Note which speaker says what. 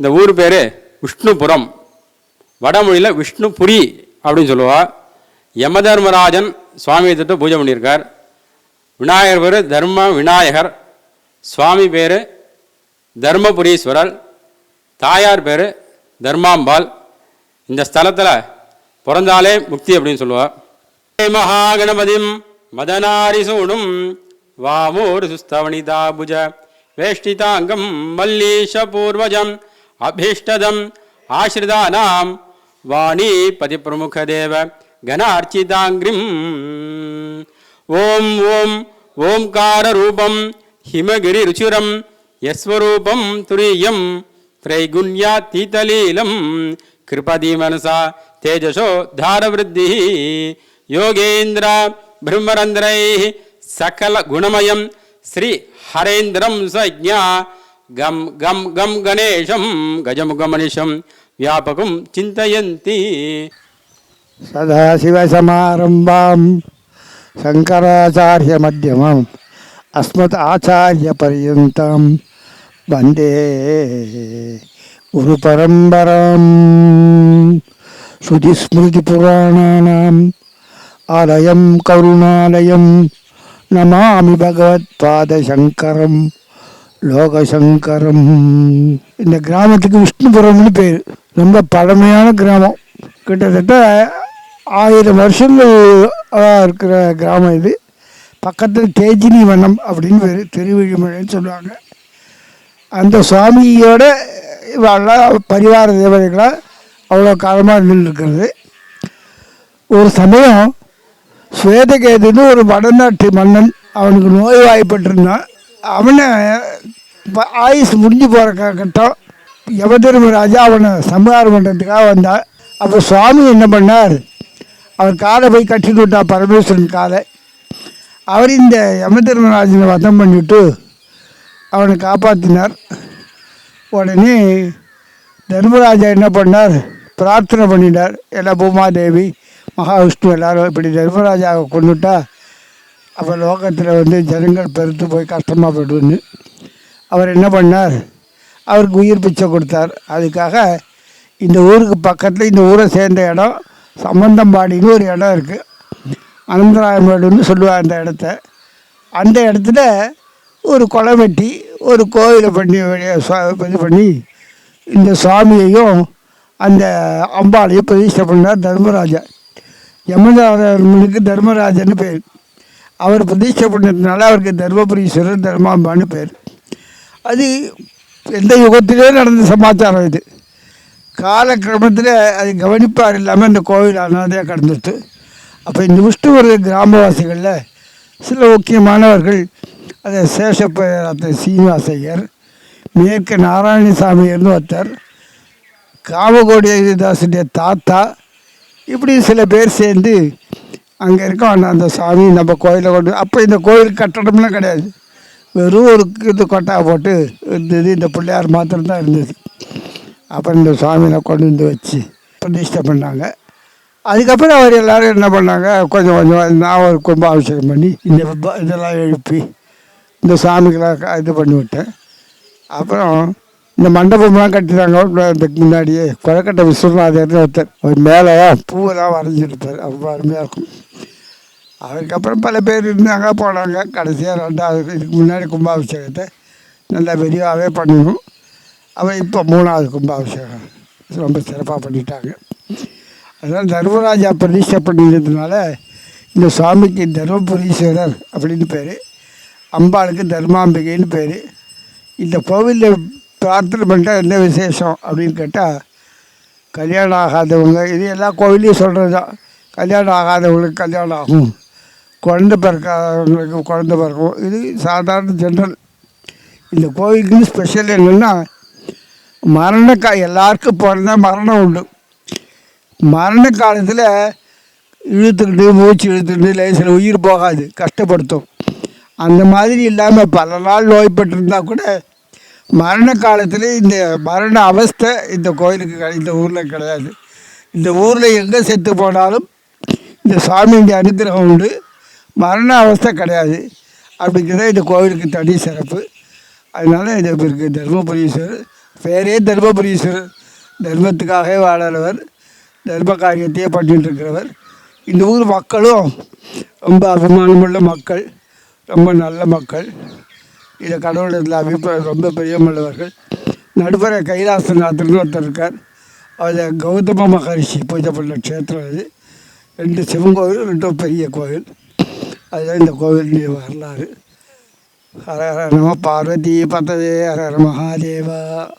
Speaker 1: இந்த ஊர் பேர் விஷ்ணுபுரம். வடமொழியில் விஷ்ணுபுரி அப்படின்னு சொல்லுவா. யமதர்மராஜன் சுவாமி தொட்டு பூஜை பண்ணியிருக்கார். விநாயகர் பேர் தர்ம விநாயகர். சுவாமி பேர் தர்மபுரீஸ்வரர். தாயார் பேர் தர்மாம்பாள். இந்த ஸ்தலத்தில் பிறந்தாலே முக்தி அப்படின்னு சொல்லுவாள் மகாகணபதிம் மதனாரி சூடும் வாமோர் சுஸ்தவனிதாபுஜ வேஷ்டிதாங்கம் மல்லீஷ பூர்வஜம் అభీష్టదం ఆశ్రితానాం వాణీ పతి ప్రముఖదేవ ఘనార్చితాంగ్రిం ఓం ఓం ఓంకారూపం హిమగిరిరుచిరం యస్వరూపం తురీయం త్రైగుణ్యాతీతలీలం. కృపది మనసా తేజసో ధారవృద్ధి. యోగేంద్ర బ్రహ్మరంధ్రై సకల గుణమయం శ్రీ హరేంద్రం సజ్ఞ. గం గం గం గణేశం గజము గమనిషం వ్యాపకం
Speaker 2: చింతయంతి. సదాశివ సమారంభం శంకరాచార్య మధ్యమం అస్మత్ ఆచార్య పర్యంతం. వందే గురు పరంపరాం. శృతిస్మృతిపురాణానాం ఆలయం కరుణాలయం. నమామి భగవత్పాదశంకరం லோகசங்கரம். இந்த கிராமத்துக்கு விஷ்ணுபுரம்னு பேர். ரொம்ப பழமையான கிராமம். கிட்டத்தட்ட ஆயிரம் வருஷங்கள் இருக்கிற கிராமம் இது. பக்கத்தில் தேஜினி வனம் அப்படின்னு பேர் திருவிழிமலைன்னு சொல்லுவாங்க. அந்த சுவாமியோட இவெல்லாம் பரிவார தேவதைகளாக அவ்வளோ காலமாக இருந்துருக்கிறது ஒரு சமயம் சுவேதகேதுன்னு ஒரு வடநாட்டு மன்னன் அவனுக்கு நோய்வாய்ப்பட்டிருந்தான். அவனை ப- முடிஞ்சு போகிற கட்டம் யமதர்மராஜா அவனை சம்ஹாரம் பண்ணுறதுக்காக வந்தான் அப்போ சுவாமி என்ன பண்ணார்? அவர் காலை போய் கட்டிட்டு விட்டார் பரமேஸ்வரன் காலை. அவர் இந்த யமதர்மராஜனை வதம் பண்ணிவிட்டு அவனை காப்பாற்றினார் உடனே தர்மராஜா என்ன பண்ணார்? பிரார்த்தனை பண்ணினார் எல்லா பூமாதேவி மகாவிஷ்ணு எல்லாரும் இப்படி தர்மராஜாவை கொண்டுட்டா அப்போ லோகத்தில் வந்து ஜனங்கள் பெருத்து போய் கஷ்டமாக போய்டுன்னு அவர் என்ன பண்ணார்? அவருக்கு உயிர் பிச்சை கொடுத்தார். அதுக்காக இந்த ஊருக்கு பக்கத்தில் இந்த ஊரை சேர்ந்த இடம் சம்பந்தம்பாடின்னு ஒரு இடம் இருக்குது அனந்தராயமேடுன்னு சொல்லுவார் அந்த இடத்த. அந்த இடத்துல ஒரு குளம் வெட்டி ஒரு கோயிலை பண்ணி இது பண்ணி இந்த சுவாமியையும் அந்த அம்பாளையும் பிரதிஷ்டை பண்ணார் தர்மராஜா. யமதர்மனுக்கு தர்மராஜன்னு பேர். அவர் பிரதீட்சை பண்ணதுனால அவருக்கு தர்மபுரீஸ்வரர் தர்மாம்பான்னு பேர். அது எந்த யுகத்திலே நடந்த சமாச்சாரம் இது. காலக்கிரமத்தில் அது கவனிப்பார் இல்லாமல் இந்த கோவில் அனாதையாக கடந்துட்டு அப்போ இந்த விஷ்ணுவர் கிராமவாசிகளில் சில முக்கியமானவர்கள் அதை சேஷப்ப சீனிவாசையர் மேற்கு நாராயணசாமியர்னு ஒருத்தர் காமகோடி ஹரிதாசுடைய தாத்தா இப்படி சில பேர் சேர்ந்து அங்கே இருக்கோம் அந்த சாமி நம்ம கோயிலை கொண்டு அப்போ இந்த கோயில் கட்டடம்லாம் கிடையாது. வெறும் ஒரு இது கொட்டா போட்டு இருந்தது. இந்த பிள்ளையார் மாத்திரம்தான் இருந்தது. அப்புறம் இந்த சுவாமியை கொண்டு வந்து வச்சு பிரதிஷ்டை பண்ணாங்க. அதுக்கப்புறம் அவர் எல்லோரும் என்ன பண்ணாங்க? கொஞ்சம் கொஞ்சம் நான் ஒரு கும்பாபிஷேகம் பண்ணி இந்த இதெல்லாம் எழுப்பி இந்த சாமிக்கெல்லாம் இது பண்ணி விட்டேன். அப்புறம் இந்த மண்டபம்லாம் கட்டினாங்க முன்னாடியே. கொலக்கட்டை விஸ்வநாதர்னு ஒருத்தர். அவர் மேலே பூவெல்லாம் வரைஞ்சிருப்பார் ரொம்ப அருமையாக இருக்கும். அதுக்கப்புறம் பல பேர் இருந்தாங்க போனாங்க. கடைசியாக ரெண்டாவது இதுக்கு முன்னாடி கும்பாபிஷேகத்தை நல்லா விரிவாகவே பண்ணணும் அவன் இப்போ மூணாவது கும்பாபிஷேகம். ரொம்ப சிறப்பாக பண்ணிட்டாங்க. அதனால் தர்மராஜா பிரதிஷ்டை பண்ணியிருந்ததுனால இந்த சுவாமிக்கு தர்மபுரீஸ்வரர் அப்படின்னு பேர். அம்பாளுக்கு தர்மாம்பிகைன்னு பேர். இந்த கோவிலில் பிரார்த்தனை பண்ணிட்டா என்ன விசேஷம் அப்படின்னு கேட்டால் கல்யாணம் ஆகாதவங்க இது எல்லா கோவிலையும் சொல்கிறது தான் கல்யாணம் ஆகாதவங்களுக்கு கல்யாணம் ஆகும். குழந்தை பிறக்காதவங்களுக்கு குழந்த பிறக்கும். இது சாதாரண ஜென்ரல் இந்த கோவிலுக்குன்னு ஸ்பெஷல் என்னென்னா மரணக்கா எல்லாருக்கும் பிறந்த மரணம் உண்டு. மரண காலத்தில் இழுத்துக்கிட்டு மூச்சு இழுத்துக்கிட்டு லேசில் உயிர் போகாது கஷ்டப்படுத்தும். அந்த மாதிரி இல்லாமல் பல நாள் நோய்பட்டிருந்தா கூட மரண காலத்தில் இந்த மரண அவஸ்தை இந்த கோயிலுக்கு கிடை- இந்த ஊரில் கிடையாது. இந்த ஊரில் எங்கே செத்து போனாலும் இந்த சுவாமியுடைய அனுகிரகம் உண்டு. மரண அவஸ்தை கிடையாது. அப்படிங்கிறத இந்த கோவிலுக்கு தனி சிறப்பு. அதனால இது இருக்கு தர்மபுரீஸ்வரர் பேரே தர்மபுரீஸ்வரர். தர்மத்துக்காகவே வாழறவர். தர்ம காரியத்தையே பண்ணிட்டு இருக்கிறவர் இந்த ஊர் மக்களும் ரொம்ப அபிமானமுள்ள மக்கள். ரொம்ப நல்ல மக்கள். இதை கடவுளத்தில் அபிப்பிராயம் ரொம்ப பிரியமுள்ளவர்கள். நடுவர கைலாசநாதர்னு ஒருத்தர் இருக்கார். அதில் கௌதம மகரிஷி பூஜை பண்ண க்ஷேத்திரம் இது. ரெண்டு சிவன் கோவில் ரெண்டும் பெரிய கோவில். அதுதான் இந்த கோவில் வரலாறு. ஹர ஹர நம பார்வதி பதவே ஹர ஹர மகாதேவா.